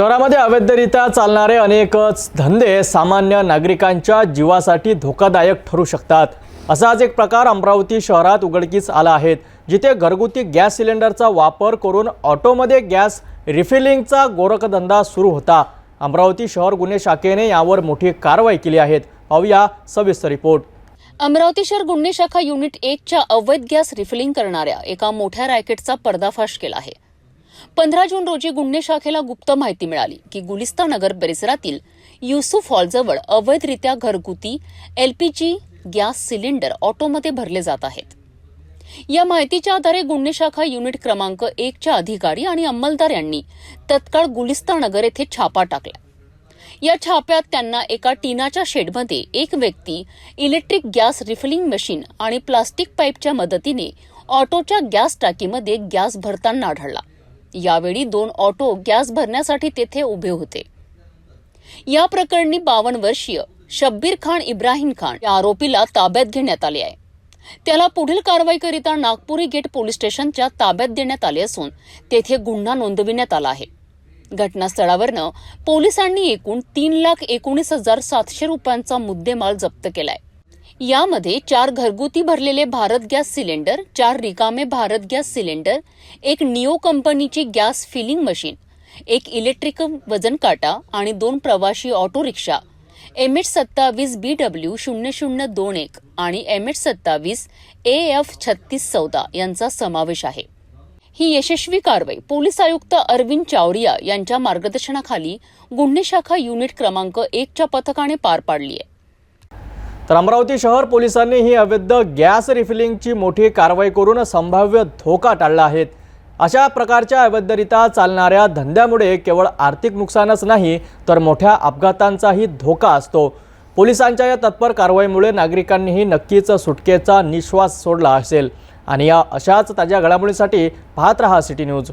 शहरामध्ये अवैधरित्या चालणारे अनेकच धंदे सामान्य नागरिकांच्या जीवासाठी धोकादायक ठरू शकतात. असाच एक प्रकार अमरावती शहरात उघडकीस आला आहे. जिथे घरगुती गॅस सिलेंडरचा वापर करून ऑटोमध्ये गॅस रिफिलिंगचा गोरखधंदा सुरू होता. अमरावती शहर गुन्हे शाखेने यावर मोठी कारवाई केली आहे. पाहूया सविस्तर रिपोर्ट. अमरावती शहर गुन्हे शाखा युनिट एकच्या अवैध गॅस रिफिलिंग करणाऱ्या एका मोठ्या रॅकेटचा पर्दाफाश केला आहे. पंधरा जून रोजी गुन्हे शाखेला गुप्त माहिती मिळाली की गुलिस्ता नगर परिसरातील युसुफ हॉलजवळ अवैधरित्या घरगुती एलपीजी गॅस सिलेंडर ऑटोमध्ये भरले जात आहेत. या माहितीच्या आधारे गुन्हे शाखा युनिट क्रमांक एकच्या अधिकारी आणि अंमलदार यांनी तत्काळ गुलिस्ता नगर येथे छापा टाकला. या छाप्यात त्यांना एका टीनाच्या शेडमध्ये एक व्यक्ती इलेक्ट्रिक गॅस रिफिलिंग मशीन आणि प्लास्टिक पाईपच्या मदतीने ऑटोच्या गॅस टाकीमध्ये गॅस भरताना आढळला. यावेळी दोन ऑटो गॅस भरण्यासाठी तेथे उभे होते. या प्रकरणी बावन्न वर्षीय शब्बीर खान इब्राहिम खान या आरोपीला ताब्यात घेण्यात आले आहे. त्याला पुढील कारवाईकरिता नागपुरी गेट पोलीस स्टेशनच्या ताब्यात देण्यात आले असून तेथे गुन्हा नोंदविण्यात आला आहे. घटनास्थळावरनं पोलिसांनी एकूण तीन लाख एकोणीस हजार सातशे रुपयांचा मुद्देमाल जप्त केलाय. यामध्ये चार घरगुती भरलेले भारत गॅस सिलेंडर चार रिकामे भारत गॅस सिलेंडर एक निओ कंपनीची गॅस फिलिंग मशीन एक इलेक्ट्रिक वजन काटा आणि दोन प्रवासी ऑटो रिक्षा एम एच सत्तावीस बी डब्ल्यू शून्य शून्य दोन एक आणि एम एच सत्तावीस ए एफ छत्तीस चौदा यांचा समावेश आहे. ही यशस्वी कारवाई पोलीस आयुक्त अरविंद चावरिया यांच्या मार्गदर्शनाखाली गुन्हे शाखा युनिट क्रमांक एकच्या पथकाने पार पाडली आहे तर अमरावती शहर पोलिसांनी ही अवैध गॅस रिफिलिंगची मोठी कारवाई करून संभाव्य धोका टाळला आहे. अशा प्रकारच्या अवैधरित्या चालणाऱ्या धंद्यामुळे केवळ आर्थिक नुकसानच नाही तर मोठ्या अपघातांचाही धोका असतो. पोलिसांच्या या तत्पर कारवाईमुळे नागरिकांनीही नक्कीच सुटकेचा निश्वास सोडला असेल. आणि या अशाच ताज्या घडामोडींसाठी पाहत रहा सिटी न्यूज.